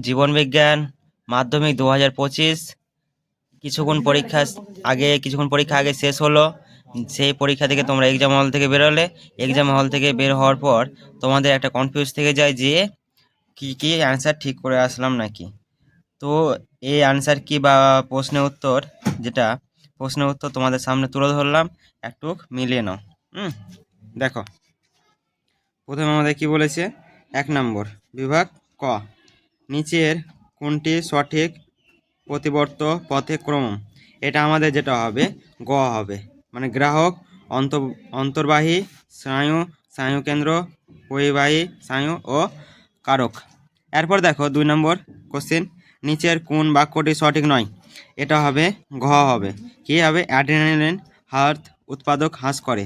জীবনবিজ্ঞান, মাধ্যমিক দু হাজার পঁচিশ, কিছুক্ষণ পরীক্ষা আগে, কিছুক্ষণ পরীক্ষা আগে শেষ হলো। সেই পরীক্ষা থেকে তোমরা এক্সাম হল থেকে বেরোলে। এক্সাম হল থেকে বের হওয়ার পর তোমাদের একটা কনফিউজ থেকে যায় যে কি কি অ্যান্সার ঠিক করে আসলাম নাকি। তো এই অ্যান্সার কি বা প্রশ্নের উত্তর যেটা, প্রশ্নের উত্তর তোমাদের সামনে তুলে ধরলাম। একটু মিলিয়ে নাও। হুম, দেখো। প্রথমে আমাদের কি বলেছে? এক নম্বর, বিভাগ ক। নিচের কোনটি সঠিক প্রতিবর্ত পথে ক্রম? এটা আমাদের যেটা হবে, গ হবে। মানে গ্রাহক, অন্ত, অন্তর্বাহী, স্নায়ু স্নায়ুকেন্দ্র পরিবাহী, স্নায়ু ও কারক। এরপর দেখো দুই নম্বর কোশ্চেন নিচের কোন বাক্যটি সঠিক নয়? এটা হবে, ঘ হবে। কি হবে? অ্যাড্রিনালিন, হার্ট উৎপাদক হ্রাস করে।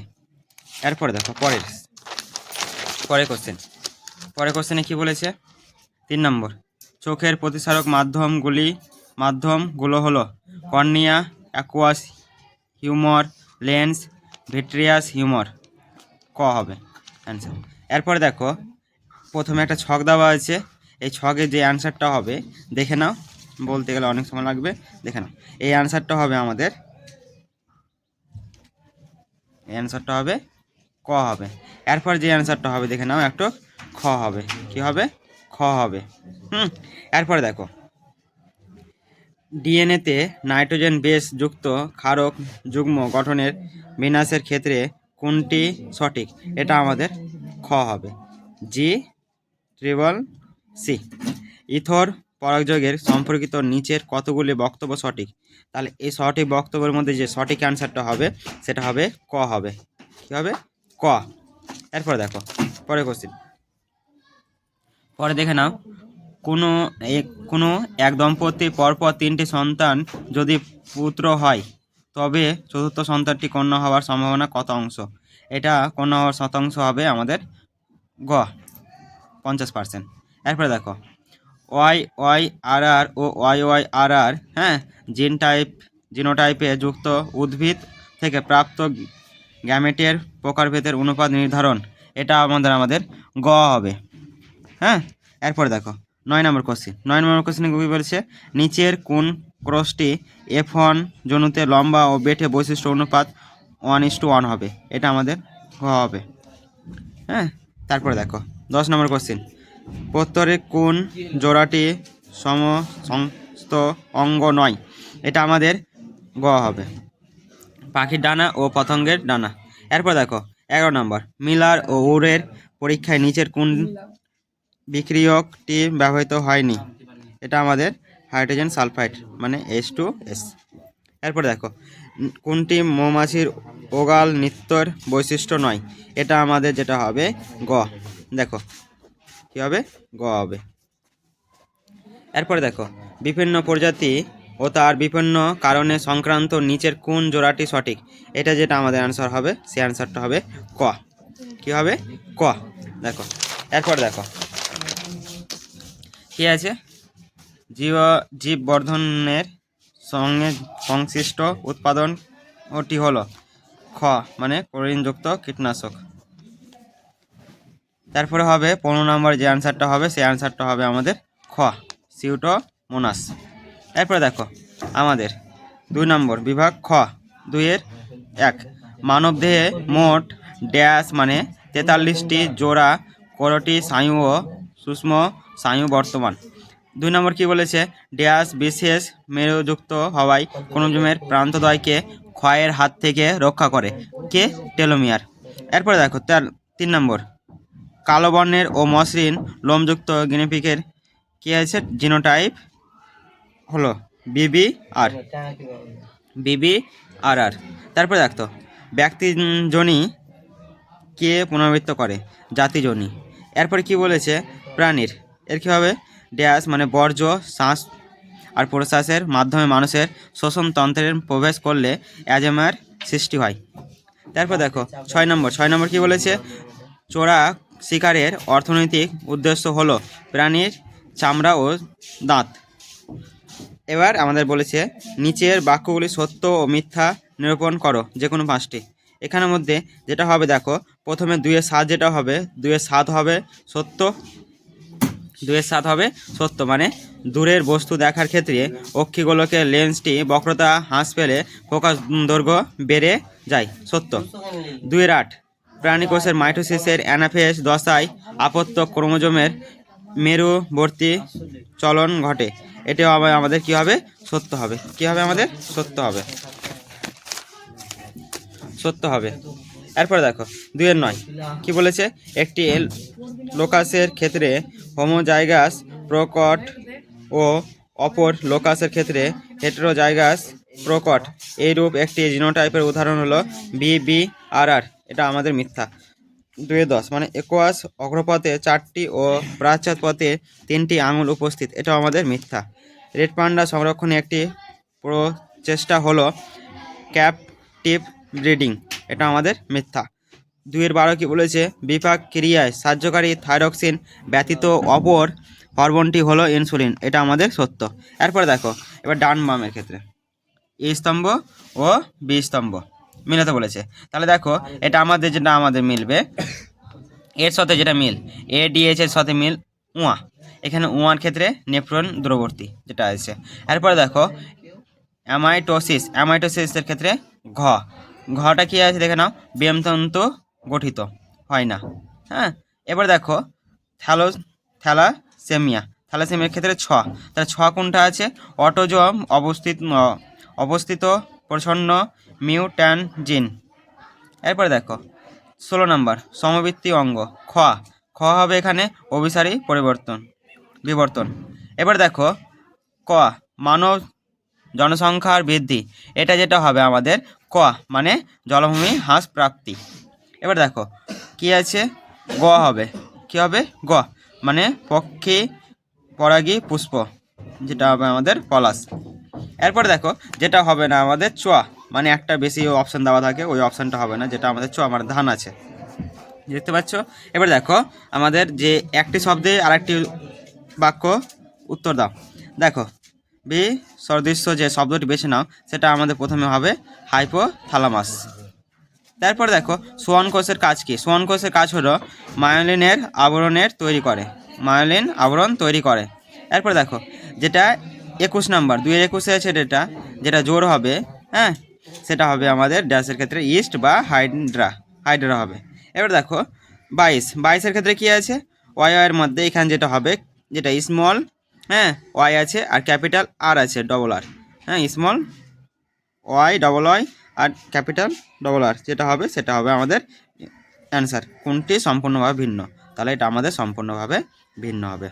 এরপরে দেখো পরের পরে কোশ্চেন পরে কোশ্চেনে কি বলেছে? তিন নম্বর। চোখের প্রতিসারক মাধ্যমগুলি, মাধ্যমগুলো হলো cornea aqueous humour lens vitreous humour ক হবে? অ্যান্সার এরপর দেখো, প্রথমে একটা ছক দেওয়া আছে। এই ছকে যে অ্যান্সারটা হবে, দেখে নাও। বলতে গেলে অনেক সময় লাগবে। দেখে নাও। এই অ্যান্সারটা হবে আমাদের অ্যান্সারটা হবে, ক হবে? এরপর যে অ্যান্সারটা হবে, দেখে নাও। একটু খ হবে। কি হবে? খ হবে। হুম, এরপরে দেখো। ডিএনএতে নাইট্রোজেন বেস যুক্ত ক্ষারক যুগ্ম গঠনের বিন্যাসের ক্ষেত্রে কোনটি সঠিক? এটা আমাদের খ হবে। জি ট্রিবল সি ইথর পরাগযোগের সম্পর্কিত নিচের কতগুলি বক্তব্য সঠিক? তাহলে এই সঠিক বক্তব্যের মধ্যে যে সঠিক অ্যান্সারটা হবে, সেটা হবে ক হবে। কী হবে? ক। এরপরে দেখো পরে কোশ্চিন পরে দেখে নাও। কোনো এক কোনো এক দম্পতি পরপর তিনটি সন্তান যদি পুত্র হয়, তবে চতুর্থ সন্তানটি কন্যা হওয়ার সম্ভাবনা কত অংশ? এটা কন্যা হওয়ার শতাংশ হবে আমাদের গ, পঞ্চাশ পার্সেন্ট এরপরে দেখো, ওয়াই ওয়াই, আর আর ও ওয়াই ওয়াই, আর আর হ্যাঁ জিন টাইপ, জিনোটাইপে যুক্ত উদ্ভিদ থেকে প্রাপ্ত গ্যামেটের প্রকারভেদের অনুপাত নির্ধারণ। এটা আমাদের আমাদের গ হবে। হ্যাঁ? এরপর দেখো, নয় নম্বর কোশ্চিন নয় নম্বর কোশ্চিনে কী বলেছে, নিচের কোন ক্রসটি এফ ওয়ান জনুতে লম্বা ও বেঠে বৈশিষ্ট্য অনুপাত ওয়ান ইস টু ওয়ান হবে? এটা আমাদের ঘ হবে। হ্যাঁ? তারপরে দেখো, দশ নম্বর কোশ্চিন প্রত্যরে কোন জোড়াটি সম সমস্ত অঙ্গ নয়? এটা আমাদের গ হবে। পাখির ডানা ও পতঙ্গের ডানা। এরপর দেখো, এগারো নম্বর, মিলার ও উরের পরীক্ষায় নিচের কোন বিক্রিয়কটি ব্যবহৃত হয়নি। এটা আমাদের হাইড্রোজেন সালফাইড মানে এস টু এস এরপর দেখো, কোনটি মৌমাছির ওগাল নৃত্যর বৈশিষ্ট্য নয়, এটা আমাদের যেটা হবে গ। দেখো, কী হবে? গ হবে। এরপরে দেখো, বিভিন্ন প্রজাতি ও তার বিভিন্ন কারণে সংক্রান্ত নিচের কোন জোড়াটি সঠিক, এটা যেটা আমাদের অ্যান্সার হবে সে অ্যান্সারটা হবে ক। কি হবে? ক। দেখো, এরপর দেখো কি আছে? জীব জীব বর্ধনের সঙ্গে সংশ্লিষ্ট উৎপাদন ওটি হলো খ মানে ক্লোরিনযুক্ত কীটনাশক। তারপরে হবে পনেরো নম্বর যে অ্যান্সারটা হবে, সেই অ্যান্সারটা হবে আমাদের খ সিউটো মোনাস এরপরে দেখো, আমাদের দুই নম্বর বিভাগ খ, দুইয়ের এক। মানবদেহে মোট ড্যাশ মানে তেতাল্লিশটি জোড়া, করটি স্নায়ু ও সূক্ষ্ম স্নায়ু বর্তমান। দুই নম্বর কি বলেছে? ড্যাশ বিশেষ মেরুযুক্ত হওয়ায় ক্রোমোজোমের প্রান্তদ্বয়কে ক্ষয়ের হাত থেকে রক্ষা করে। কে? টেলোমিয়ার। এরপরে দেখো, তার তিন নম্বর। কালো বর্ণের ও মসৃণ লোমযুক্ত গিনিপিকের কী আছে? জিনোটাইপ হলো বিবি আর বিবি আর আর তারপরে দেখতো ব্যক্তিজনী কে পুনরাবৃত্ত করে? জাতিজনী। এরপরে কি বলেছে? প্রাণীর। এর কী হবে ড্যাশ মানে বর্জ্য, শ্বাস আর প্রশ্বাসের মাধ্যমে মানুষের শ্বসনতন্ত্রের প্রবেশ করলে অ্যাজেমার সৃষ্টি হয়। তারপর দেখো, ছয় নম্বর ছয় নম্বর কি বলেছে? চোরা শিকারের অর্থনৈতিক উদ্দেশ্য হলো প্রাণীর চামড়া ও দাঁত। এবার আমাদের বলেছে, নিচের বাক্যগুলি সত্য ও মিথ্যা নিরূপণ করো যে কোনো পাঁচটি। এখানের মধ্যে যেটা হবে, দেখো, প্রথমে দুইয়ের সাত যেটা হবে, দুইয়ের সাত হবে সত্য দুয়ের সাত হবে। সত্য মানে দূরের বস্তু দেখার ক্ষেত্রে অক্ষিগোলকে লেন্সটি বক্রতা হ্রাস পেলে ফোকাস দৈর্ঘ্য বেড়ে যায়। সত্য। দুয়ের আট, প্রাণীকোষের মাইটোসিসের অ্যানাফেস দশায় আপত্য ক্রোমোজোমের মেরুবর্তী চলন ঘটে। এটাও আবার আমাদের কি হবে? সত্য হবে। কি হবে আমাদের? সত্য হবে। সত্য হবে। এরপরে দেখো, দুইয়ের নয়। কি বলেছে? একটি লোকাসের ক্ষেত্রে হোমোজাইগাস প্রকট ও অপর লোকাসের ক্ষেত্রে হেটেরোজাইগাস প্রকট। এইরূপ একটি জিনোটাইপের উদাহরণ হলো বি বি আর আর। এটা আমাদের মিথ্যা। দুয়ে দশ মানে একোয়াস অগ্রপথে চারটি ও প্রাচ্যাত পথে তিনটি আঙুল উপস্থিত। এটা আমাদের মিথ্যা। রেড পান্ডা সংরক্ষণে একটি প্রচেষ্টা হলো ক্যাপটিভ ব্রিডিং। এটা আমাদের মিথ্যা। দুইয়ের বারো কি বলেছে, বিপাক ক্রিয়ায় সাহায্যকারী থাইরক্সিন ব্যতীত অপর হরমোনটি হলো ইনসুলিন, এটা আমাদের সত্য। এরপরে দেখো, এবার ডান বামের ক্ষেত্রে। এ স্তম্ভ ও বি স্তম্ভ, মিলাতে বলেছে। তাহলে দেখো, এটা আমাদের যেটা আমাদের মিলবে, এর সাথে যেটা মিল, এ ডিএইচ এর সাথে মিল উয়া। এখানে উয়ার ক্ষেত্রে নেফ্রন দূরবর্তী যেটা আছে। এরপরে দেখো, অ্যামাইটোসিস, অ্যামাইটোসিসের ক্ষেত্রে ঘ। ঘটা কি আছে দেখে নাও। ব্যায়ামতন্তু গঠিত। হয় না। হ্যাঁ? এবার দেখো, থ্যালো, থ্যালাসেমিয়া। থ্যালাসেমিয়ার ক্ষেত্রে ছ। তাহলে ছ কোনটা আছে? অটোজম অবস্থিত অবস্থিত, প্রচ্ছন্ন মিউট্যান জিন এরপরে দেখো, ষোলো নম্বর, সমবৃত্তি অঙ্গ। খ। খ হবে এখানে অভিসারী পরিবর্তন, বিবর্তন। এবার দেখো, ক, মানব জনসংখ্যার বৃদ্ধি। এটা যেটা হবে আমাদের ক মানে জলভূমি হ্রাস প্রাপ্তি। এবার দেখো, কি আছে? গ হবে। কি হবে? গ মানে পক্ষী পরাগী পুষ্প, যেটা হবে আমাদের পলাশ। এরপর দেখো, যেটা হবে না আমাদের চোয়া মানে একটা বেশি অপশান দেওয়া থাকে, ওই অপশানটা হবে না, যেটা আমাদের চোয়া মানে ধান আছে। দেখতে পাচ্ছ? এবার দেখো, আমাদের যে একটি শব্দে আরেকটি বাক্য উত্তর দাও। দেখো বি, সদৃশ্য যে শব্দটি বেছে নাও, সেটা আমাদের প্রথমে হবে হাইপোথালামাস তারপর দেখো, সোয়ান কোষের কাজ কি? সোয়ান কোষের কাজ হলো মায়োলিনের আবরণের তৈরি করে, মায়োলিন আবরণ তৈরি করে। এরপর দেখো, যেটা একুশ নাম্বার দুই একুশে আছে যেটা যেটা জোর হবে হ্যাঁ সেটা হবে আমাদের ড্যাশের ক্ষেত্রে ইস্ট বা হাইড্রা হাইড্রা হবে। এবার দেখো, বাইশ, বাইশের ক্ষেত্রে কি আছে? ওয়াই এর মধ্যে এখানে যেটা হবে, যেটা স্মল হ্যাঁ ওয়াই আছে আর ক্যাপিটাল আর আছে ডবল আর হ্যাঁ স্মল ওয়াই ডবল ওয়াই আর ক্যাপিটাল ডবল আর যেটা হবে, সেটা হবে আমাদের অ্যান্সার কোনটি সম্পূর্ণভাবে ভিন্ন? তাহলে এটা আমাদের সম্পূর্ণভাবে ভিন্ন হবে।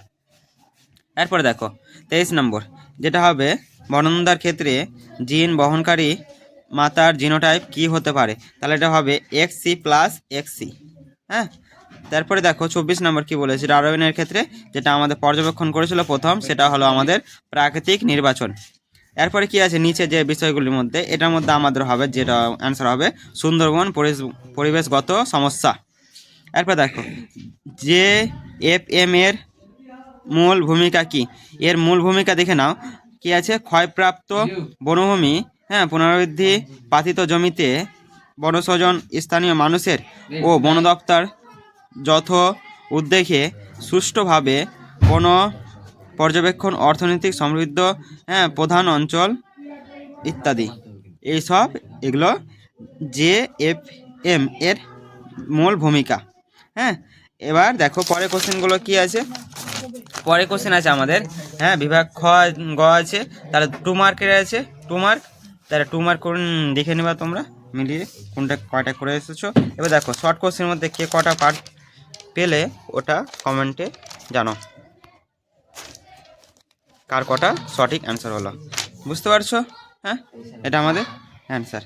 এরপরে দেখো, তেইশ নম্বর, যেটা হবে, বর্ণনার ক্ষেত্রে জিন বহনকারী মাতার জিনোটাইপ কি হতে পারে? তাহলে এটা হবে এক্স প্লাস এক্স হ্যাঁ তারপরে দেখো চব্বিশ নম্বর কি বলেছে? ডারউইনের ক্ষেত্রে যেটা আমাদের পর্যবেক্ষণ করেছিল প্রথম, সেটা হলো আমাদের প্রাকৃতিক নির্বাচন। এরপরে কি আছে? নিচে যে বিষয়গুলির মধ্যে, এটার মধ্যে আমাদের হবে, যেটা অ্যান্সার হবে, সুন্দরবন পরিবেশগত সমস্যা। এরপর দেখো, যে এফ এম এর মূল ভূমিকা কি? এর মূল ভূমিকা দেখে নাও। কি আছে? ক্ষয়প্রাপ্ত বনভূমি হ্যাঁ পুনরুদ্ধি পাতিত জমিতে বনস্বজন স্থানীয় মানুষের ও বন দপ্তর যথ উদ্যোগে সুষ্ঠুভাবে বন পর্যবেক্ষণ, অর্থনৈতিক সমৃদ্ধ হ্যাঁ প্রধান অঞ্চল ইত্যাদি। এইসব এগুলো জে এফ এম এর মূল ভূমিকা। হ্যাঁ এবার দেখো পরের কোশ্চেনগুলো কি আছে? পরে কোশ্চেন আছে আমাদের। হ্যাঁ বিভাগ খ, গ আছে তাহলে টু মার্কের আছে। Two mark? তাহলে টু মার্ক কোন, দেখে নেবা তোমরা, মিলিয়ে কোনটা কয়টা করে এসেছ। এবার দেখো, শর্ট কোশ্চেনের মধ্যে কে কটা পার্ট পেলে ওটা কমেন্টে জানো। কার কটা সঠিক অ্যান্সার হলো? বুঝতে পারছ? হ্যাঁ? এটা আমাদের অ্যান্সার